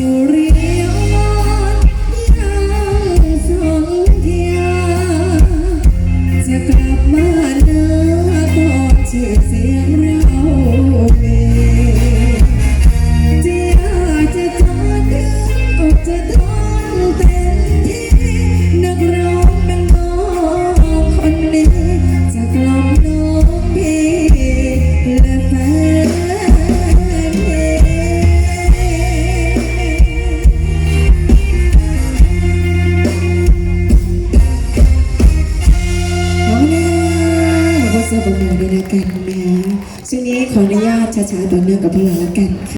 your เสื้อบอลเนอด้วยละกันนะช่วงนี้ขออนุญาตช้าๆต่อเนื่องกับเพลงละกันค่ะ